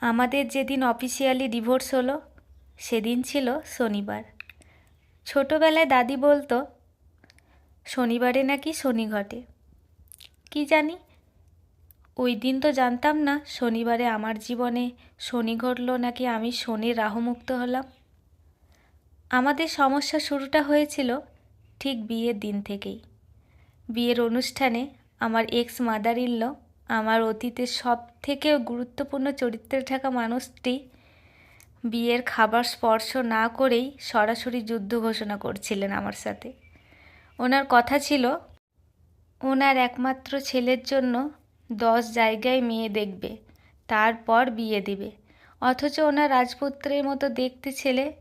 আমাদের যেদিন officially divorce হলো, সেদিন ছিল শনিবার। ছোটোবেলায় দাদি বলতো, শনিবারে নাকি শনি ঘটে। কি জানি? ওই দিন তো জানতাম না শনিবারে আমার জীবনে শনি ঘটলো নাকি আমি শনির রাহুমুক্ত হলাম। আমাদের সমস্যা শুরুটা হয়েছিল ঠিক বিয়ের দিন থেকেই। বিয়ের অনুষ্ঠানে আমার এক্স মাদার ইল্ল আমার অতীতের সব থেকে গুরুত্বপূর্ণ চরিত্রে থাকা মানুষটি বিয়ের খাবার স্পর্শ না করেই সরাসরি যুদ্ধ ঘোষণা করছিলেন আমার সাথে। ওনার কথা ছিল, ওনার একমাত্র ছেলের জন্য দশ জায়গায় মেয়ে দেখবে, তারপর বিয়ে দিবে। অথচ ওনার রাজপুত্রের মতো দেখতে ছেলে,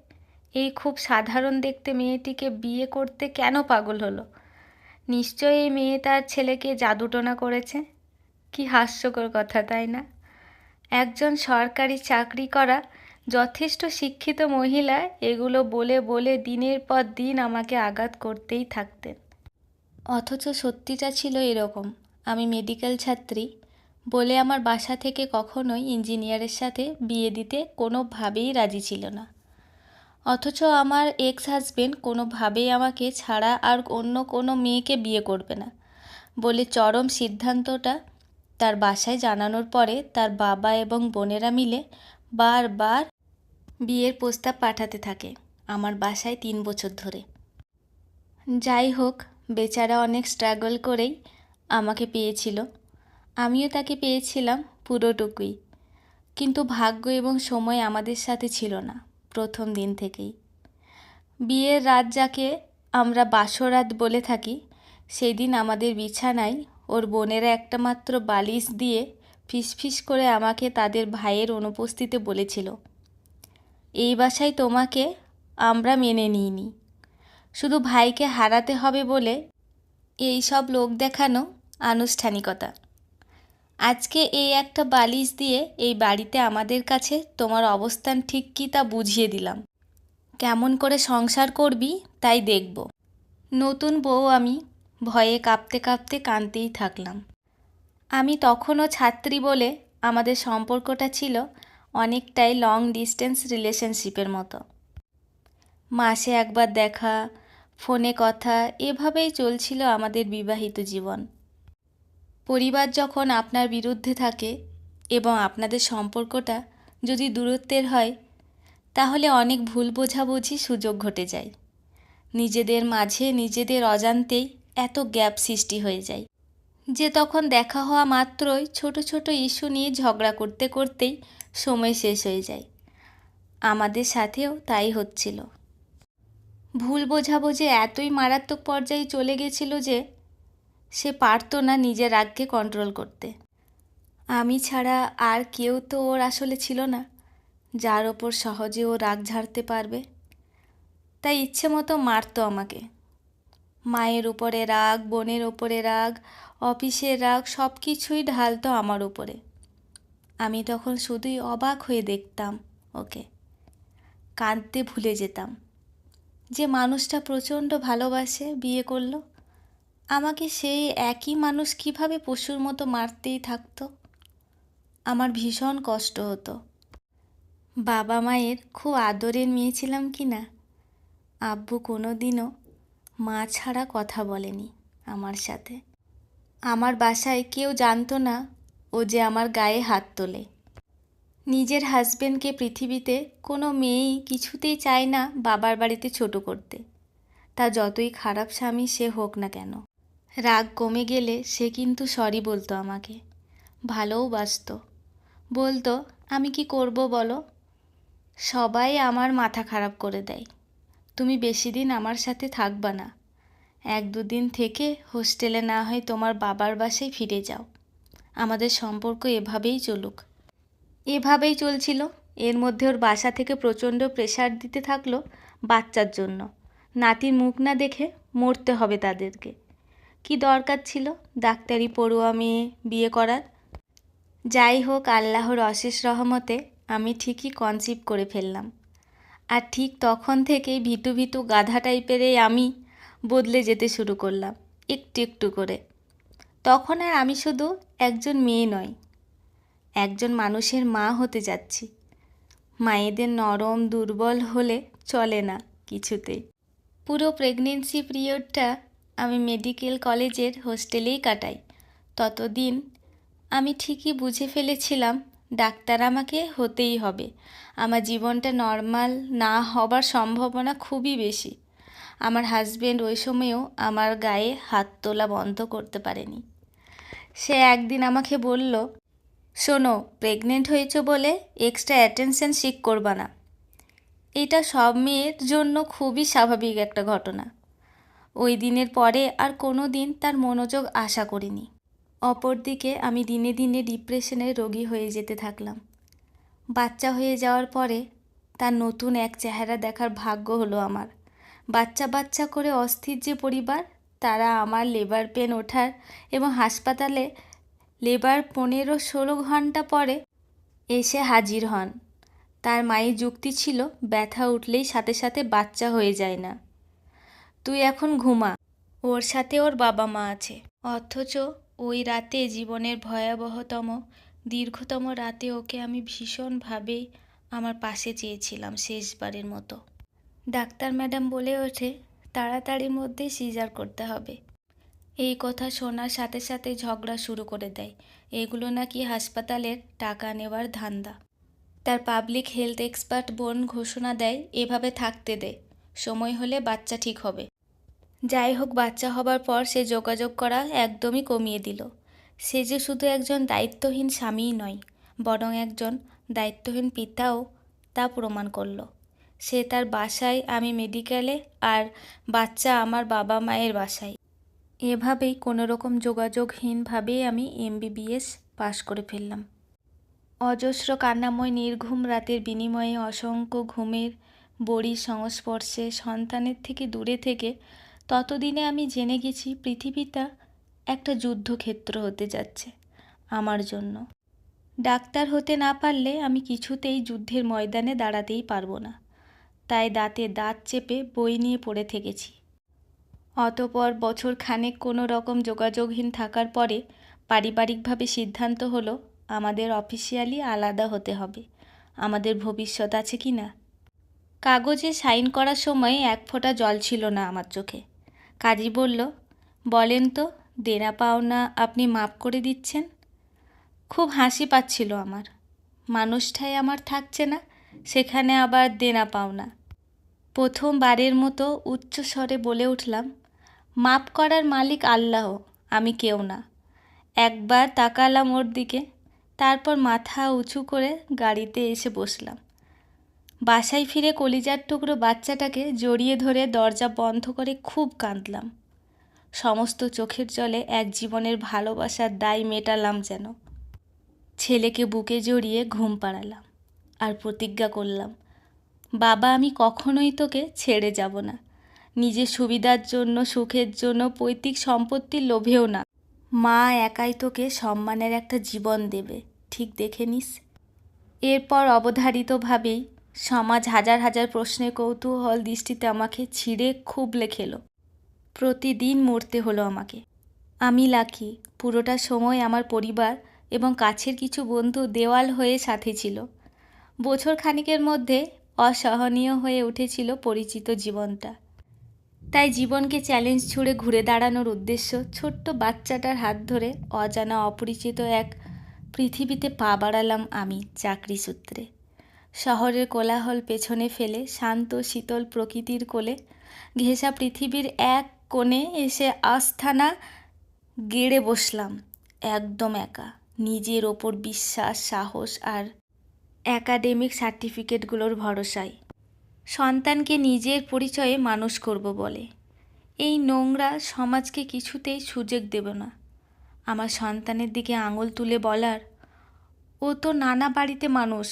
এই খুব সাধারণ দেখতে মেয়েটিকে বিয়ে করতে কেন পাগল হলো? নিশ্চয়ই এই মেয়ে তার ছেলেকে জাদুটোনা করেছে? কি হাস্যকর কথা, তাই না? একজন সরকারি চাকরি করা যথেষ্ট শিক্ষিত মহিলা এগুলো বলে বলে দিনের পর দিন আমাকে আঘাত করতেই থাকতেন। অথচ সত্যিটা ছিল এরকম, আমি মেডিকেল ছাত্রী, বলে আমার বাসা থেকে কখনোই ইঞ্জিনিয়ারের সাথে বিয়ে দিতে কোনোভাবেই রাজি ছিল না। অথচ আমার এক্স হাজবেন্ড কোনোভাবেই আমাকে ছাড়া আর অন্য কোনো মেয়েকে বিয়ে করবে না, বলে চরম সিদ্ধান্তটা তার বাসায় জানানোর পরে তার বাবা এবং বোনেরা মিলে বারবার বিয়ের প্রস্তাব পাঠাতে থাকে আমার বাসায় তিন বছর ধরে। যাই হোক, বেচারা অনেক স্ট্রাগল করেই আমাকে পেয়েছিল। আমিও তাকে পেয়েছিলাম পুরোটুকুই। কিন্তু ভাগ্য এবং সময় আমাদের সাথে ছিল না প্রথম দিন থেকেই। বিয়ের রাত যাকে আমরা বাসরাত বলে থাকি সেই দিন আমাদের বিছানায় ওর বোনেরা একটা মাত্র বালিশ দিয়ে ফিসফিস করে আমাকে তাদের ভাইয়ের অনুপস্থিতিতে বলেছিল, এই বাসায় তোমাকে আমরা মেনে নিইনি। শুধু ভাইকে হারাতে হবে বলে এই সব লোক দেখানো আনুষ্ঠানিকতা। আজকে এই একটা বালিশ দিয়ে এই বাড়িতে আমাদের কাছে তোমার অবস্থান ঠিক কী তা বুঝিয়ে দিলাম। কেমন করে সংসার করবি তাই দেখব। নতুন বউ আমি ভয়ে কাঁপতে কাঁপতে কাঁদতেই থাকলাম। আমি তখনও ছাত্রী বলে আমাদের সম্পর্কটা ছিল অনেকটাই লং ডিস্টেন্স রিলেশনশিপের মতো। মাসে একবার দেখা, ফোনে কথা, এভাবেই চলছিল আমাদের বিবাহিত জীবন। পরিবার যখন আপনার বিরুদ্ধে থাকে এবং আপনাদের সম্পর্কটা যদি দূরত্বের হয়, তাহলে অনেক ভুল বোঝাবুঝি সুযোগ ঘটে যায়। নিজেদের মাঝে নিজেদের অজান্তেই এত গ্যাপ সৃষ্টি হয়ে যায়। যে তখন দেখা হওয়া মাত্রই ছোট ছোট ইস্যু নিয়ে ঝগড়া করতে করতেই সময় শেষ হয়ে যায়। আমাদের সাথেও তাই হচ্ছিল। ভুল বোঝাবো যে এতই মারাত্মক পর্যায়ে চলে গেছিল যে সে পারতো না নিজের রাগকে কন্ট্রোল করতে। আমি ছাড়া আর কেউ তো ওর আসলে ছিল না, যার ওপর সহজে ও রাগ ঝাড়তে পারবে। তাই ইচ্ছে মতো মারতো আমাকে। মায়ের উপরে রাগ, বোনের ওপরে রাগ, অফিসের রাগ সব কিছুই ঢালতো আমার উপরে। আমি তখন শুধুই অবাক হয়ে দেখতাম ওকে। কাঁদতে ভুলে যেতাম। যে মানুষটা প্রচণ্ড ভালোবাসে, বিয়ে করল, আমাকে সেই একই মানুষ কীভাবে পশুর মতো মারতেই থাকতো? আমার ভীষণ কষ্ট হতো। বাবা মায়ের খুব আদরের মেয়ে ছিলাম কি না? আব্বু কোনো দিনও মা ছাড়া কথা বলেনি আমার সাথে। আমার বাসায় কেউ জানতো না ও যে আমার গায়ে হাত তোলে। নিজের হাজবেন্ডকে পৃথিবীতে কোনো মেয়েই কিছুতেই চায় না বাবার বাড়িতে ছোট করতে। তা যতই খারাপ স্বামী সে হোক না কেন। রাগ কমে গেলে সে কিন্তু সরি বলতো আমাকে। ভালোও বাসত। বলতো, আমি কি করব বলো? সবাই আমার মাথা খারাপ করে দেয়। তুমি বেশি দিন আমার সাথে থাকবা না। এক দুদিন থেকে হোস্টেলে না হয় তোমার বাবার বাসায় ফিরে যাও। আমাদের সম্পর্ক এভাবেই চলুক। এভাবেই চলছিল। এর মধ্যে ওর বাসা থেকে প্রচণ্ড প্রেশার দিতে থাকল বাচ্চার জন্য। নাতির মুখ না দেখে মরতে হবে তাদেরকে। কি দরকার ছিল? ডাক্তারি, পড়ুয়া মেয়ে, বিয়ে করার? যাই হোক, আল্লাহর অশেষ রহমতে আমি ঠিকই কনসিভ করে ফেললাম। আর ঠিক তখন থেকেই ভিতু ভিতু গাধা টাইপের আমি বদলে যেতে শুরু করলাম, একটু একটু করে। তখন আর আমি শুধু একজন মেয়ে নয় একজন মানুষের মা হতে যাচ্ছি। মায়েদের নরম, দুর্বল হলে চলে না কিছুতেই। পুরো প্রেগনেন্সি পিরিয়ডটা আমি মেডিকেল কলেজের হোস্টেলেই কাটাই। ততদিন আমি ঠিকই বুঝে ফেলেছিলাম ডাক্তার আমাকে হতেই হবে। আমার জীবনটা নর্মাল না হবার সম্ভাবনা খুবই বেশি। আমার হাজব্যান্ড ওই সময়েও আমার গায়ে হাত তোলা বন্ধ করতে পারেনি। সে একদিন আমাকে বলল, শোনো প্রেগনেন্ট হয়েছো বলে এক্সট্রা অ্যাটেনশন সিক করবা না। এটা সব মেয়ের জন্য খুবই স্বাভাবিক একটা ঘটনা। ওই দিনের পরে আর কোনো দিন তার মনোযোগ আশা করিনি। অপরদিকে আমি দিনে দিনে ডিপ্রেশনের রোগী হয়ে যেতে থাকলাম। বাচ্চা হয়ে যাওয়ার পরে তার নতুন এক চেহারা দেখার ভাগ্য হলো আমার। বাচ্চা বাচ্চা করে অস্থির যে পরিবার, তারা আমার লেবার পেন ওঠার এবং হাসপাতালে লেবার পনেরো ষোলো ঘণ্টা পরে এসে হাজির হন। তার মায়ের যুক্তি ছিল, ব্যথা উঠলেই সাথে সাথে বাচ্চা হয়ে যায় না। তুই এখন ঘুমা, ওর সাথে ওর বাবা মা আছে, অথচ ওই রাতে জীবনের ভয়াবহতম, দীর্ঘতম রাতে ওকে আমি ভীষণভাবে আমার পাশে চেয়েছিলাম শেষবারের মতো। ডাক্তার ম্যাডাম বলে ওঠে, তাড়াতাড়ির মধ্যে সিজার করতে হবে। এই কথা শোনার সাথে সাথে ঝগড়া শুরু করে দেয়। এগুলো নাকি হাসপাতালের টাকা নেওয়ার ধান্দা। তার পাবলিক হেলথ এক্সপার্ট বোন ঘোষণা দেয়, এভাবে থাকতে দে। সময় হলে বাচ্চা ঠিক হবে। যাই হোক, বাচ্চা হবার পর সে যোগাযোগ করা একদমই কমিয়ে দিল। সে যে শুধু একজন দায়িত্বহীন স্বামীই নয়, বরং একজন দায়িত্বহীন পিতাও তা প্রমাণ করল। সে তার বাসায়, আমি মেডিকেলে, আর বাচ্চা আমার বাবা মায়ের বাসায়। এভাবেই কোনো রকম যোগাযোগহীনভাবেই আমি এমবিবিএস পাশ করে ফেললাম। অজস্র কান্নাময়, নির্ঘুম রাতের বিনিময়ে, অসংখ্য ঘুমের বড়ির সংস্পর্শে, সন্তানের থেকে দূরে থেকে ততদিনে আমি জেনে গেছি পৃথিবীটা একটা যুদ্ধক্ষেত্র হতে যাচ্ছে আমার জন্য। ডাক্তার হতে না পারলে আমি কিছুতেই যুদ্ধের ময়দানে দাঁড়াতেই পারব না। তাই দাঁতে দাঁত চেপে বই নিয়ে পড়ে থেকেছি। অতপর বছর খানেক কোনো রকম যোগাযোগহীন থাকার পরে পারিবারিকভাবে সিদ্ধান্ত হলো, আমাদের অফিসিয়ালি আলাদা হতে হবে। আমাদের ভবিষ্যৎ আছে কি না? কাগজে সাইন করার সময় এক ফোঁটা জল ছিল না আমার চোখে। কাজী বলল, বলেন তো, দেনা পাওনা আপনি মাপ করে দিচ্ছেন? খুব হাসি পাচ্ছিল আমার। মানুষটাই আমার থাকছে না, সেখানে আবার দেনা পাওনা। প্রথমবারের মতো উচ্চ স্বরে বলে উঠলাম মাপ করার মালিক আল্লাহ, আমি কেউ না। একবার তাকালাম ওর দিকে, তারপর মাথা উঁচু করে গাড়িতে এসে বসলাম। বাসায় ফিরে কলিজার টুকরো বাচ্চাটাকে জড়িয়ে ধরে দরজা বন্ধ করে খুব কাঁদলাম। সমস্ত চোখের জলে এক জীবনের ভালোবাসার দায় মেটালাম যেন। ছেলেকে বুকে জড়িয়ে ঘুম পাড়ালাম আর প্রতিজ্ঞা করলাম, বাবা, আমি কখনোই তোকে ছেড়ে যাব না। নিজের সুবিধার জন্য, সুখের জন্য, পৈতৃক সম্পত্তির লোভেও না। মা একাই তোকে সম্মানের একটা জীবন দেবে। ঠিক দেখে নিস। এরপর অবধারিতভাবেই সমাজ হাজার হাজার প্রশ্নের কৌতূহল দৃষ্টিতে আমাকে ছিঁড়ে খুবলে খেলো প্রতিদিন মরতে হলো আমাকে। আমি লাকি, পুরোটা সময় আমার পরিবার এবং কাছের কিছু বন্ধু দেওয়াল হয়ে সাথে ছিল। বছর খানিকের মধ্যে অসহনীয় হয়ে উঠেছিল পরিচিত জীবনটা। তাই জীবনকে চ্যালেঞ্জ ছুড়ে ঘুরে দাঁড়ানোর উদ্দেশ্য ছোট্ট বাচ্চাটার হাত ধরে অজানা অপরিচিত এক পৃথিবীতে পা বাড়ালাম আমি চাকরি সূত্রে। শহরের কোলাহল পেছনে ফেলে, শান্ত, শীতল প্রকৃতির কোলে, ঘেঁষা পৃথিবীর এক কোণে এসে আস্থানা গেড়ে বসলাম, একদম একা। নিজের ওপর বিশ্বাস, সাহস আর একাডেমিক সার্টিফিকেটগুলোর ভরসায়। সন্তানকে নিজের পরিচয়ে মানুষ করব বলে। এই নোংরা সমাজকে কিছুতেই সুযোগ দেব না। আমার সন্তানের দিকে আঙুল তুলে বলার, ও তো নানা বাড়িতে মানুষ।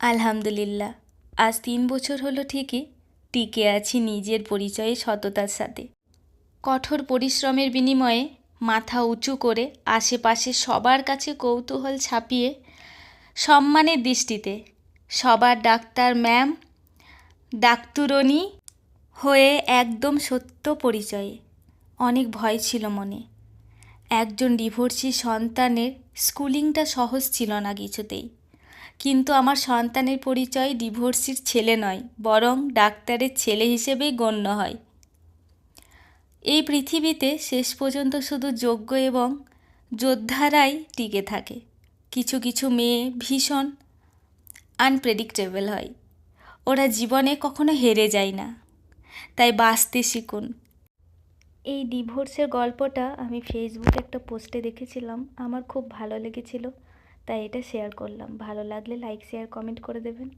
আলহামদুলিল্লাহ। আজ তিন বছর হলো ঠিকই, টিকে আছি নিজের পরিচয়ে সততার সাথে। কঠোর পরিশ্রমের বিনিময়ে মাথা উঁচু করে আশেপাশে সবার কাছে কৌতূহল ছাপিয়ে সম্মানের দৃষ্টিতে সবার ডাক্তার ম্যাম ডাক্তুরনি হয়ে একদম সত্য পরিচয়ে। অনেক ভয় ছিল মনে। একজন ডিভোর্সি সন্তানের স্কুলিংটা সহজ ছিল না কিছুতেই। কিন্তু আমার সন্তানের পরিচয় ডিভোর্সির ছেলে নয়, বরং ডাক্তারের ছেলে হিসেবেই গণ্য হয়। এই পৃথিবীতে শেষ পর্যন্ত শুধু যোগ্য এবং যোদ্ধারাই টিকে থাকে। কিছু কিছু মেয়ে ভীষণ আনপ্রেডিক্টেবল হয়। ওরা জীবনে কখনো হেরে যায় না। তাই বাঁচতে শিখুন। এই ডিভোর্সের গল্পটা আমি ফেসবুকে একটা পোস্টে দেখেছিলাম। আমার খুব ভালো লেগেছিল। তাই এটা শেয়ার করলাম। ভালো লাগলে লাইক শেয়ার কমেন্ট করে দেবেন।